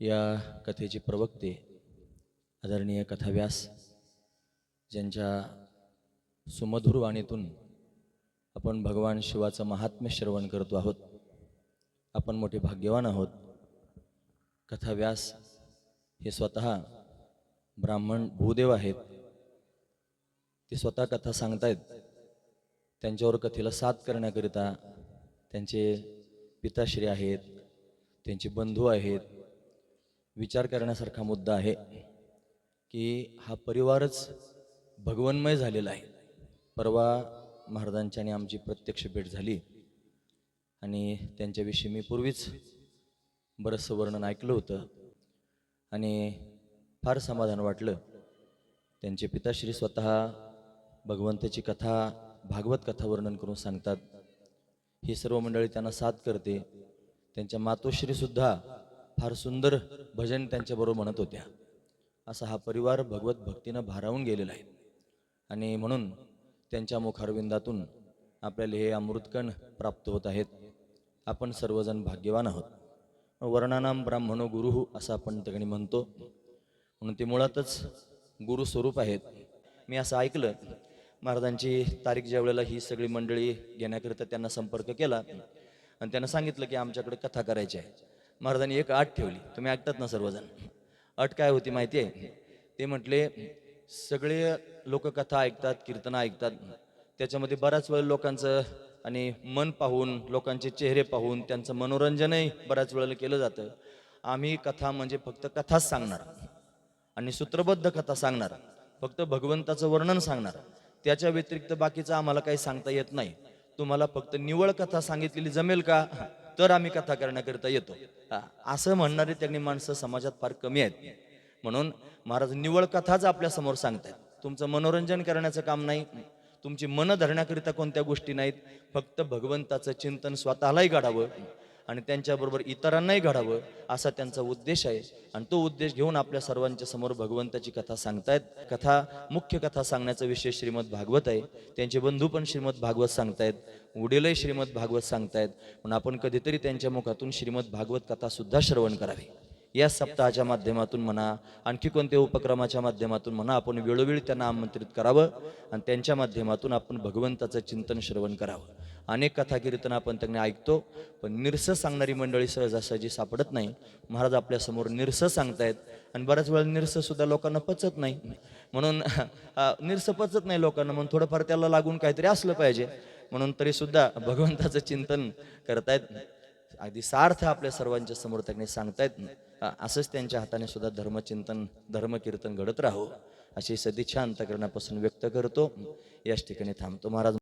या कथेचे प्रवक्ते आदरणीय कथाव्यास ज्यांच्या सुमधुर वाणीतून आपण भगवान शिवाचं महात्म्य श्रवण करतो आहोत आपण मोठे भाग्यवान आहोत. कथाव्यास हे स्वतः ब्राह्मण भूदेव आहेत. ते स्वतः कथा सांगतायत. त्यांच्यावर कथेला साथ करण्याकरिता त्यांचे पिताश्री आहेत त्यांचे बंधू आहेत. विचार करण्यासारखा मुद्दा आहे की हा परिवारच भगवन्मय झालेला आहे. परवा महाराजांची आणि आमची प्रत्यक्ष भेट झाली आणि त्यांच्याविषयी मी पूर्वीच बरंचसं वर्णन ऐकलं होतं आणि फार समाधान वाटलं. त्यांचे पिताश्री स्वतः भगवंताची कथा भागवत कथा वर्णन करून सांगतात. ही सर्व मंडळी त्यांना साथ करते. त्यांच्या मातोश्रीसुद्धा फार सुंदर भजन त्यांच्याबरोबर म्हणत होत्या. असा हा परिवार भगवत भक्तीनं भारावून गेलेला आहे. आणि म्हणून त्यांच्या मुखारविंदातून आपल्याला हे अमृतकण प्राप्त होत आहेत. आपण सर्वजण भाग्यवान आहोत. वर्णानाम ब्राह्मणो गुरु असं आपण ठिकाणी म्हणतो. म्हणून ते मुळातच गुरु स्वरूप आहेत. मी असं ऐकलं महाराजांची तारीख ज्या वेळेला ही सगळी मंडळी घेण्याकरिता त्यांना संपर्क केला आणि त्यांना सांगितलं की आमच्याकडे कथा करायची आहे. महाराजांनी एक आठ ठेवली. तुम्ही ऐकतात ना सर्वजण? अट काय होती माहिती आहे ते म्हटले सगळे लोक कथा ऐकतात कीर्तनं ऐकतात. त्याच्यामध्ये बऱ्याच वेळ लोकांचं आणि मन पाहून लोकांचे चेहरे पाहून त्यांचं मनोरंजनही बऱ्याच वेळेला केलं जातं. आम्ही कथा म्हणजे फक्त कथाच सांगणार. आणि सूत्रबद्ध कथा सांगणार. फक्त भगवंताचं वर्णन सांगणार. त्याच्या व्यतिरिक्त बाकीचं आम्हाला काही सांगता येत नाही. तुम्हाला फक्त निवळ कथा सांगितलेली जमेल का? तर आम्ही कथा करण्याकरिता येतो. असं म्हणणारे त्यांनी माणसं समाजात फार कमी आहेत. म्हणून महाराज निवळ कथाच आपल्यासमोर सांगतायत तुमचं मनोरंजन करण्याचं काम नाही तुमची मन धरण्याकरिता कोणत्या गोष्टी नाहीत फक्त भगवंताचं चिंतन स्वतःलाही घडावं आणि त्यांच्याबरोबर इतरांनाही घडावं असा त्यांचा उद्देश आहे. आणि तो उद्देश घेऊन आपल्या सर्वांच्या समोर भगवंताची कथा सांगतायत. कथा मुख्य कथा सांगण्याचा विषय श्रीमद भागवत आहे. त्यांचे बंधू पण श्रीमद भागवत सांगतायत. वडीलही श्रीमद भागवत सांगतायत. पण आपण कधीतरी त्यांच्या मुखातून श्रीमद भागवत कथा सुद्धा श्रवण करावी. या सप्ताहाच्या माध्यमातून म्हणा आणखी कोणत्या उपक्रमाच्या माध्यमातून म्हणा आपण वेळोवेळी त्यांना आमंत्रित करावं आणि त्यांच्या माध्यमातून आपण भगवंताचं चिंतन श्रवण करावं. अनेक कथा कीर्तन आपण त्यांना ऐकतो पण निरस सांगणारी मंडळी सहजासहजी सापडत नाही. महाराज आपल्यासमोर निरस सांगतायत आणि बऱ्याच वेळा निरस सुद्धा लोकांना पचत नाही. म्हणून निरसं निरस पचत नाही लोकांना म्हणून थोडंफार त्याला लागून काहीतरी असलं पाहिजे. म्हणून तरीसुद्धा भगवंताचं चिंतन करतायत. अगदी सार्थ आपल्या सर्वांच्या समोर त्यांनी सांगतायत. असंच त्यांच्या हाताने सुद्धा धर्मचिंतन धर्मकीर्तन घडत राहो अशी सदिच्छा अंतकरणापासून व्यक्त करतो. याच ठिकाणी थांबतो. महाराज